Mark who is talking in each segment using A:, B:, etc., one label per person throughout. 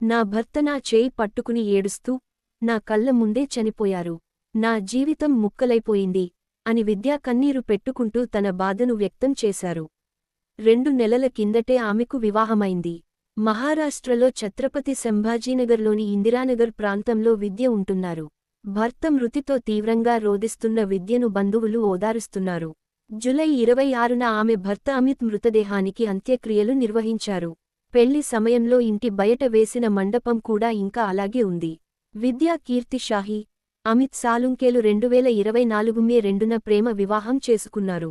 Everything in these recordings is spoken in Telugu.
A: నా భర్త నా చేయి పట్టుకుని ఏడుస్తూ నా కళ్ళ ముందే చనిపోయారు. నా జీవితం ముక్కలైపోయింది అని విద్యా కన్నీరు పెట్టుకుంటూ తన బాధను వ్యక్తం చేశారు. రెండు నెలల కిందటే ఆమెకు వివాహమైంది. మహారాష్ట్రలో ఛత్రపతి సంభాజీనగర్లోని ఇందిరానగర్ ప్రాంతంలో విద్య ఉంటున్నారు. భర్త మృతితో తీవ్రంగా రోధిస్తున్న విద్యను బంధువులు ఓదారుస్తున్నారు. జులై ఇరవై ఆరున ఆమె భర్త అమిత్ మృతదేహానికి అంత్యక్రియలు నిర్వహించారు. పెళ్ళి సమయంలో ఇంటి బయట వేసిన మండపం కూడా ఇంకా అలాగే ఉంది. విద్యా కీర్తి షాహి అమిత్ సాలుంకేలు రెండువేల ఇరవై నాలుగు మే రెండున ప్రేమ వివాహం చేసుకున్నారు.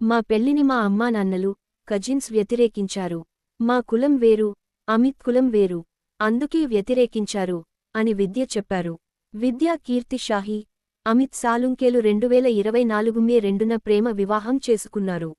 A: మా పెళ్ళిని మా అమ్మా నాన్నలు కజిన్స్ వ్యతిరేకించారు. మా కులం వేరు అమిత్ కులం వేరు అందుకే వ్యతిరేకించారు అని విద్య చెప్పారు. విద్యా కీర్తి షాహి అమిత్ సాలుంకేలు రెండువేల ఇరవై నాలుగు మే రెండున ప్రేమ వివాహం చేసుకున్నారు.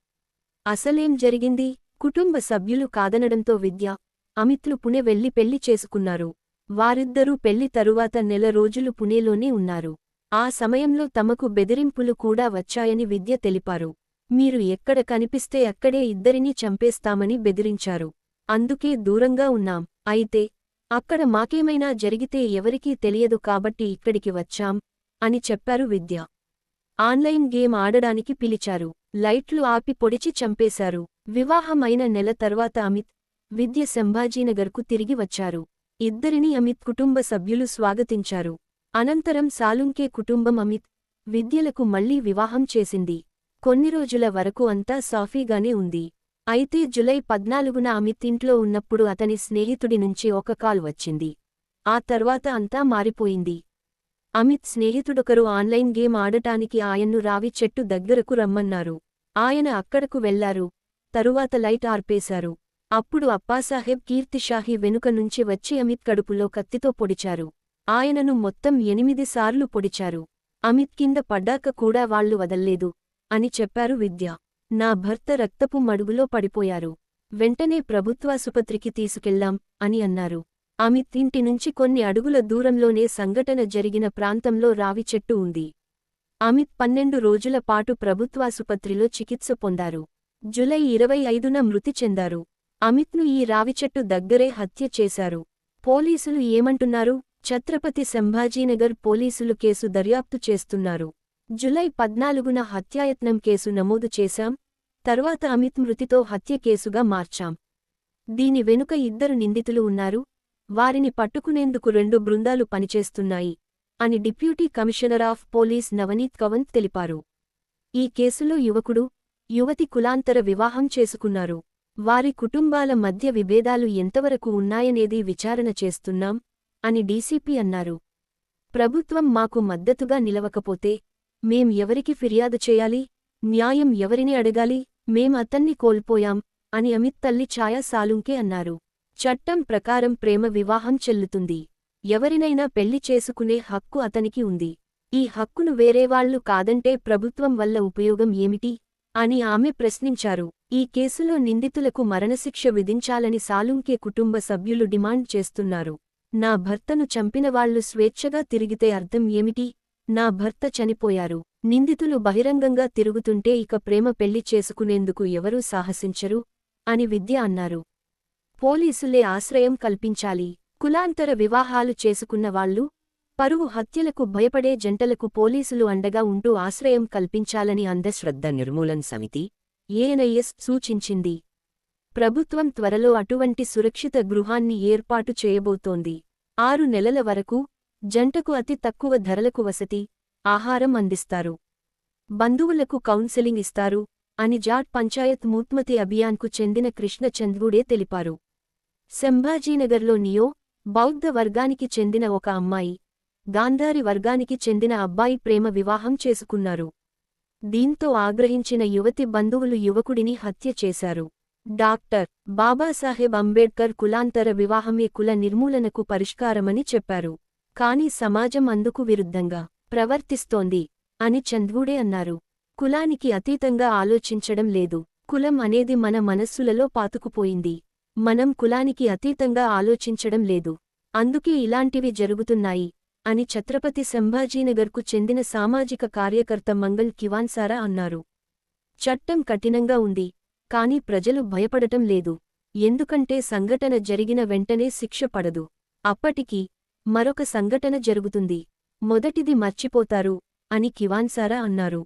A: అసలేం జరిగింది? కుటుంబ సభ్యులు కాదనడంతో విద్య అమిత్లు పుణె వెళ్ళి పెళ్ళి చేసుకున్నారు. వారిద్దరూ పెళ్ళి తరువాత నెల రోజులు పుణేలోనే ఉన్నారు. ఆ సమయంలో తమకు బెదిరింపులు కూడా వచ్చాయని విద్య తెలిపారు. మీరు ఎక్కడ కనిపిస్తే అక్కడే ఇద్దరినీ చంపేస్తామని బెదిరించారు. అందుకే దూరంగా ఉన్నాం. అయితే అక్కడ మాకేమైనా జరిగితే ఎవరికీ తెలియదు కాబట్టి ఇక్కడికి వచ్చాం అని చెప్పారు విద్య. ఆన్లైన్ గేమ్ ఆడడానికి పిలిచారు. లైట్లు ఆపి పొడిచి చంపేశారు. వివాహం అయిన నెల తర్వాత అమిత్ విద్య సంభాజీనగర్కు తిరిగి వచ్చారు. ఇద్దరిని అమిత్ కుటుంబ సభ్యులు స్వాగతించారు. అనంతరం సాలుంకే కుటుంబం అమిత్ విద్యలకు మళ్ళీ వివాహం చేసింది. కొన్ని రోజుల వరకు అంతా సాఫీగానే ఉంది. అయితే జులై పద్నాలుగున అమిత్ ఇంట్లో ఉన్నప్పుడు అతని స్నేహితుడి నుంచి ఒక కాల్ వచ్చింది. ఆ తర్వాత అంతా మారిపోయింది. అమిత్ స్నేహితుడొకరు ఆన్లైన్ గేమ్ ఆడటానికి ఆయన్ను రావి చెట్టు దగ్గరకు రమ్మన్నారు. ఆయన అక్కడకు వెళ్ళారు. తరువాత లైట్ ఆర్పేశారు. అప్పుడు అప్పాసాహెబ్ కీర్తిషాహి వెనుక నుంచి వచ్చి అమిత్ కడుపులో కత్తితో పొడిచారు. ఆయనను మొత్తం ఎనిమిది సార్లు పొడిచారు. అమిత్ కింద పడ్డాక కూడా వాళ్ళు వదల్లేదు అని చెప్పారు విద్య. నా భర్త రక్తపు మడుగులో పడిపోయారు. వెంటనే ప్రభుత్వాసుపత్రికి తీసుకెళ్ళాం అని అన్నారు. అమిత్ ఇంటి నుంచి కొన్ని అడుగుల దూరంలోనే సంఘటన జరిగిన ప్రాంతంలో రావి చెట్టు ఉంది. అమిత్ పన్నెండు రోజుల పాటు ప్రభుత్వాసుపత్రిలో చికిత్స పొందారు. జులై ఇరవై ఐదున మృతి చెందారు. అమిత్ను ఈ రావిచెట్టు దగ్గరే హత్య చేశారు. పోలీసులు ఏమంటున్నారు? ఛత్రపతి సంభాజీనగర్ పోలీసులు కేసు దర్యాప్తు చేస్తున్నారు. జులై పద్నాలుగున హత్యాయత్నం కేసు నమోదు చేశాం. తర్వాత అమిత్ మృతితో హత్య కేసుగా మార్చాం. దీని వెనుక ఇద్దరు నిందితులు ఉన్నారు. వారిని పట్టుకునేందుకు రెండు బృందాలు పనిచేస్తున్నాయి. అని deputy commissioner of police Navneet Kavant తెలిపారు. ఈ కేసులో యువకుడు యువతి కులాంతర వివాహం చేసుకున్నారు. వారి కుటుంబాల మధ్య విభేదాలు ఎంతవరకు ఉన్నాయనేది విచారణ చేస్తున్నాం అని డీసీపీ అన్నారు. ప్రభుత్వం మాకు మద్దతుగా నిలవకపోతే మేం ఎవరికి ఫిర్యాదు చేయాలి? న్యాయం ఎవరిని అడగాలి? మేం అతన్ని కోల్పోయాం అని అమిత్ తల్లి ఛాయా సాలుంకే అన్నారు. చట్టం ప్రకారం ప్రేమ వివాహం చెల్లుతుంది. ఎవరినైనా పెళ్ళి చేసుకునే హక్కు అతనికి ఉంది. ఈ హక్కును వేరేవాళ్ళు కాదంటే ప్రభుత్వం వల్ల ఉపయోగం ఏమిటి? అని ఆమె ప్రశ్నించారు. ఈ కేసులో నిందితులకు మరణశిక్ష విధించాలని సాలుంకే కుటుంబ సభ్యులు డిమాండ్ చేస్తున్నారు. నా భర్తను చంపినవాళ్ళు స్వేచ్ఛగా తిరిగితే అర్థం ఏమిటి? నా భర్త చనిపోయారు. నిందితులు బహిరంగంగా తిరుగుతుంటే ఇక ప్రేమ పెళ్ళి చేసుకునేందుకు ఎవరూ సాహసించరు? అని విద్య అన్నారు. పోలీసులే ఆశ్రయం కల్పించాలి. కులాంతర వివాహాలు చేసుకున్న వాళ్ళు పరువు హత్యలకు భయపడే జంటలకు పోలీసులు అండగా ఉంటూ ఆశ్రయం కల్పించాలని అంధశ్రద్ధ నిర్మూలన్ సమితి ఏఎన్ఐఎస్ సూచించింది. ప్రభుత్వం త్వరలో అటువంటి సురక్షిత గృహాన్ని ఏర్పాటు చేయబోతోంది. ఆరు నెలల వరకు జంటకు అతి తక్కువ ధరలకు వసతి ఆహారం అందిస్తారు. బంధువులకు కౌన్సెలింగ్ ఇస్తారు అని జాట్ పంచాయత్ మూత్మతి అభియాన్కు చెందిన కృష్ణ చంద్రుడే తెలిపారు. సంభాజీనగర్లో నియో బౌద్ధ వర్గానికి చెందిన ఒక అమ్మాయి గాంధారి వర్గానికి చెందిన అబ్బాయి ప్రేమ వివాహం చేసుకున్నారు. దీంతో ఆగ్రహించిన యువతి బంధువులు యువకుడిని హత్య చేశారు. డాక్టర్ బాబాసాహెబ్ అంబేడ్కర్ కులాంతర వివాహమే కుల నిర్మూలనకు పరిష్కారమని చెప్పారు. కాని సమాజం అందుకు విరుద్ధంగా ప్రవర్తిస్తోంది అని చంద్రుడే అన్నారు. కులానికి అతీతంగా ఆలోచించడం లేదు. కులం అనేది మన మనస్సులలో పాతుకుపోయింది. మనం కులానికి అతీతంగా ఆలోచించడం లేదు. అందుకే ఇలాంటివి జరుగుతున్నాయి అని ఛత్రపతి సంభాజీనగర్కు చెందిన సామాజిక కార్యకర్త మంగల్ కివాన్సారా అన్నారు. చట్టం కఠినంగా ఉంది కాని ప్రజలు భయపడటం లేదు. ఎందుకంటే సంఘటన జరిగిన వెంటనే శిక్ష పడదు. అప్పటికి మరొక సంఘటన జరుగుతుంది. మొదటిది మర్చిపోతారు అని కివాన్సారా అన్నారు.